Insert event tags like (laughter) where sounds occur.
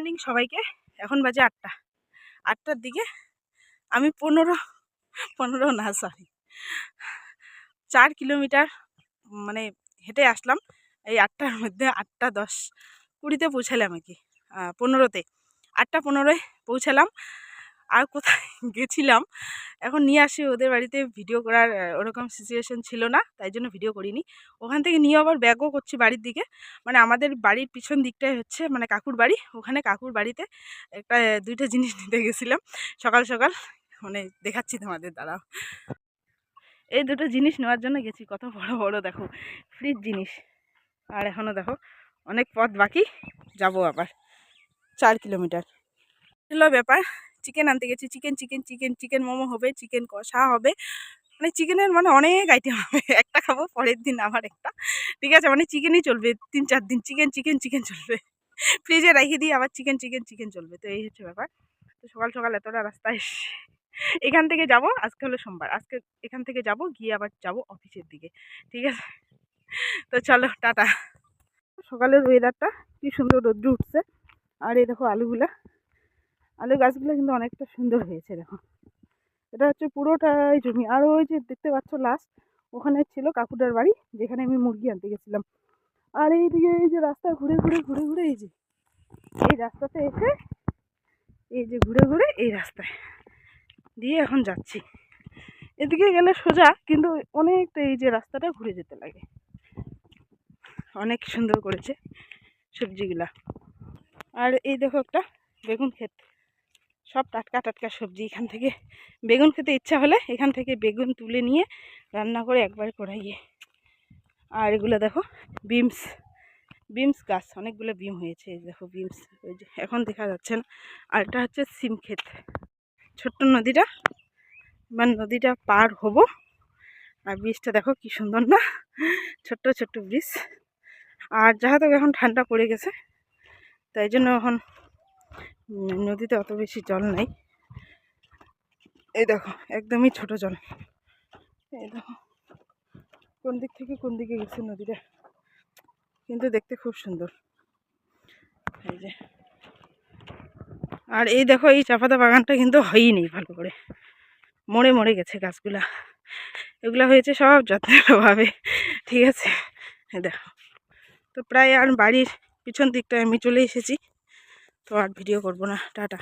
Morning সবাইকে। এখন বাজে আটটা। আটটার দিকে আমি পনেরো পনেরো না সরি চার কিলোমিটার মানে হেঁটে আসলাম। এই আটটার মধ্যে আটটা দশ কুড়িতে পৌঁছালাম আর কি। পনেরোতে। আটটা পনেরোয় পৌঁছালাম। আর কোথায় (laughs) গেছিলাম, এখন নিয়ে আসি ওদের বাড়িতে ভিডিও করার ওরকম সিচুয়েশন ছিল না, তাই জন্য ভিডিও করিনি। ওখান থেকে নিয়ে আবার ব্যাগও করছি বাড়ির দিকে। মানে আমাদের বাড়ির পিছন দিকটাই হচ্ছে মানে কাকুর বাড়ি। ওখানে কাকুর বাড়িতে একটা দুইটা জিনিস নিতে গেছিলাম। সকাল সকাল মানে দেখাচ্ছি তোমাদের দ্বারা এই দুটো জিনিস নেওয়ার জন্য গেছি, কত বড় বড়, দেখো ফ্রিজ জিনিস। আর এখনও দেখো, অনেক পথ বাকি, যাব আবার, চার কিলোমিটার হলো ব্যাপার চিকেন আনতে গেছি chicken chicken chicken chicken momo হবে চিকেন কষা হবে। মানে চিকেনের মানে অনেক আইটেম হবে, একটা খাব, পরের দিন আবার একটা। ঠিক আছে মানে চিকেনই চলবে, তিন, চার দিন চিকেন চিকেন চিকেন চলবে। ফ্রিজে রেখে দিয়ে আবার চিকেন চিকেন চিকেন চলবে, তো এই হচ্ছে ব্যাপার। তো সকাল সকাল এতটা রাস্তায় এখান থেকে যাব, আজকে হলো সোমবার, আজকে এখান থেকে যাব, গিয়ে আবার যাব অফিসের দিকে। ঠিক আছে? তো চলো, টাটা। সকালের ওয়েদারটা কি সুন্দর রোদ্র উঠছে। আর এই দেখো আলুগুলা। আলু গাছগুলো কিন্তু অনেকটা সুন্দর হয়েছে, দেখো। এটা হচ্ছে পুরোটাই জমি। আর ওই যে দেখতে পাচ্ছ লাস্ট ওখানে ছিল কাকুটার বাড়ি, যেখানে আমি মুরগি আনতে গেছিলাম। আর এইদিকে এই যে রাস্তা ঘুরে ঘুরে ঘুরে ঘুরে এই যে, এই রাস্তাতে এসে এই যে ঘুরে ঘুরে এই রাস্তায় দিয়ে এখন যাচ্ছি। এদিকে গেলে সোজা, কিন্তু অনেকটা এই যে রাস্তাটা ঘুরে যেতে লাগে। অনেক সুন্দর করেছে সবজিগুলা। আর এই দেখো একটা বেগুন ক্ষেত। সব টাটকা টাটকা সবজি এখান থেকে। বেগুন খেতে ইচ্ছা হলে এখান থেকে বেগুন তুলে নিয়ে রান্না করে একবার করাইয়ে। আর এগুলো দেখো, বিমস বিমস গাছ, অনেকগুলো বিম হয়েছে দেখো বিমস ওই যে এখন দেখা যাচ্ছে না। আর এটা হচ্ছে সিম ক্ষেত। ছোট্ট নদীটা, এবার নদীটা পার হব। আর ব্রিজটা দেখো কি সুন্দর না, ছোট্ট ছোট্ট ব্রিজ। আর যেহেতু এখন ঠান্ডা পড়ে গেছে, তাই জন্য এখন নদীতে অত বেশি জল নাই। এই দেখো, একদমই ছোট জল। এই দেখো, কোন দিক থেকে কোন দিকে গেছে নদীটা? কিন্তু দেখতে খুব সুন্দর। এই যে। আর এই দেখো, এই চাপাতা বাগানটা কিন্তু হয়ই ভালো করে। মরে মরে গেছে গাছগুলা। এগুলা হয়েছে সব যত্নের অভাবে ঠিক আছে? দেখো। তো প্রায় আর বাড়ির পিছন দিকটায় আমি চলে এসেছি। তো আর ভিডিও করব না টাটা।